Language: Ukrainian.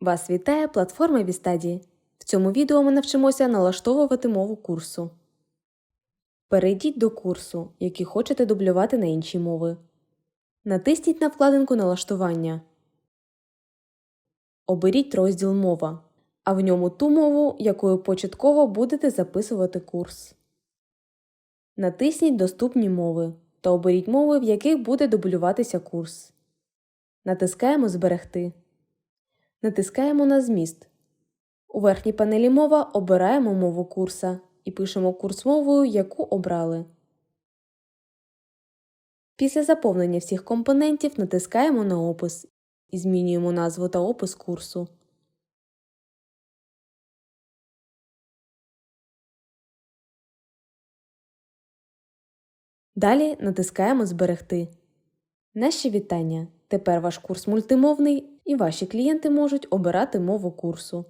Вас вітає платформа Вістаді. В цьому відео ми навчимося налаштовувати мову курсу. Перейдіть до курсу, який хочете дублювати на інші мови. Натисніть на вкладинку Налаштування. Оберіть розділ Мова, а в ньому ту мову, якою початково будете записувати курс. Натисніть Доступні мови та оберіть мови, в яких буде дублюватися курс. Натискаємо Зберегти. Натискаємо на зміст. У верхній панелі Мова обираємо мову курса і пишемо курс мовою, яку обрали. Після заповнення всіх компонентів натискаємо на опис і змінюємо назву та опис курсу. Далі натискаємо Зберегти. Наші вітання! Тепер ваш курс мультимовний і ваші клієнти можуть обирати мову курсу.